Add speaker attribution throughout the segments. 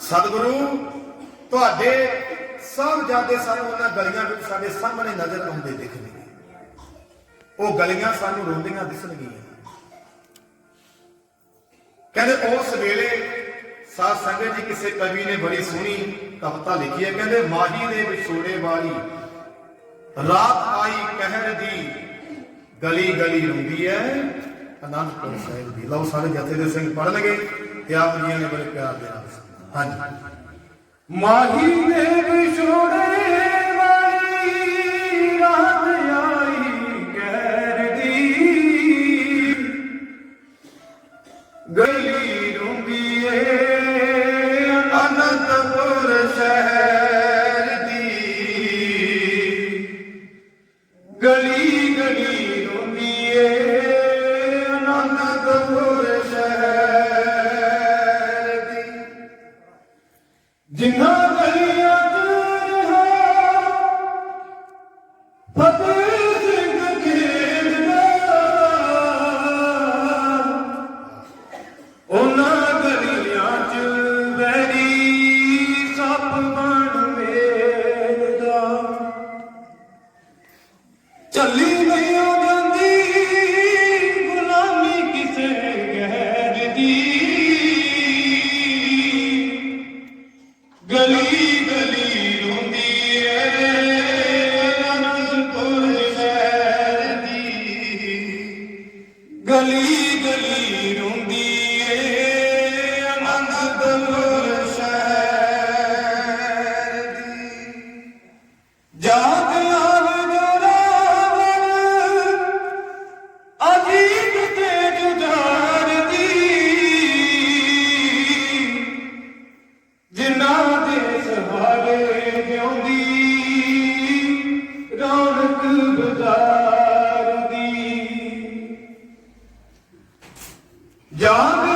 Speaker 1: ਸਤਿਗੁਰੂ, ਤੁਹਾਡੇ ਸਭ ਜਾਂਦੇ ਸਾਨੂੰ ਉਹਨਾਂ ਗਲੀਆਂ ਵਿੱਚ ਸਾਡੇ ਸਾਹਮਣੇ ਨਜ਼ਰ ਆਉਂਦੇ ਦਿਖਣਗੇ ਉਹ ਗਲੀਆਂ ਸਾਨੂੰ ਰੋਂਦੀਆਂ ਦਿਸਣਗੀਆਂ। ਕਹਿੰਦੇ ਉਸ ਵੇਲੇ ਸਾਧ ਸੰਗਤ ਜੀ ਕਿਸੇ ਕਵੀ ਨੇ ਬੜੀ ਸੋਹਣੀ ਕਵਿਤਾ ਲਿਖੀ ਹੈ। ਕਹਿੰਦੇ ਮਾਹੀ ਦੇ ਵਿਛੋੜੇ ਵਾਲੀ ਰਾਤ ਆਈ ਕਹਿਰ ਦੀ ਗਲੀ ਗਲੀ ਰੋਂਦੀ ਹੈ। ਅਨੰਦਪੁਰ ਸਾਹਿਬ ਦੀ। ਲਓ ਸਾਰੇ ਜਥੇ ਦੇ ਸਿੰਘ ਪੜਨਗੇ ਤੇ ਆਪ ਜੀਆਂ ਨੇ ਬੜੇ ਪਿਆਰ ਦੇ ਨਾਲ ਹਾਂਜੀ।
Speaker 2: ਮਾਹੀ ਦੇ ਵਿਛੋੜੇ ਵਾਲੀ ਰਾਤ ਆਈ ਕਹਿਰ ਗਲੀ ਰੋਂਦੀ
Speaker 1: ਅਨੰਦਪੁਰ ਸ਼ਹਿਰ ਦੀ।
Speaker 2: ਗਲੀ ਜਿੰਨਾ ਗਲੀਆਂ ਜਾਗ ਆਵੇ ਜੋਰਾਵਰ ਅਜੀਤ ਤੇ ਜੁਝਾਰ ਜਿਨ੍ਹਾਂ ਦੇ ਸਹਾਰੇ ਜਿਉਂਦੀ ਰੌਣਕ ਬਾਜ਼ਾਰ ਦੀ ਜਾਗ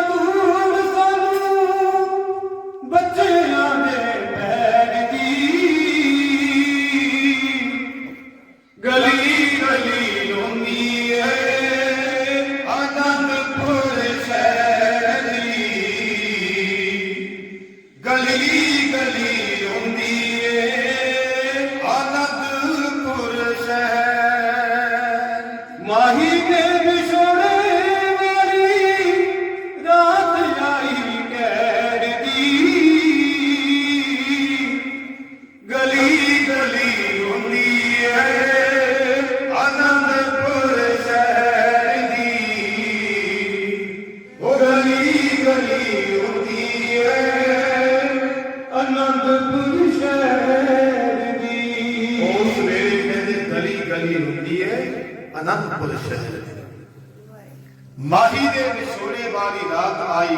Speaker 1: ਗਲੀ ਗਲੀ ਹੁੰਦੀ ਹੈ ਅਨੰਦਪੁਰ ਸ਼ਹਿਰ ਦੀ ਮਾਹੀ ਦੇ ਵਿਛੋੜੇ ਵਾਲੀ ਰਾਤ ਆਈ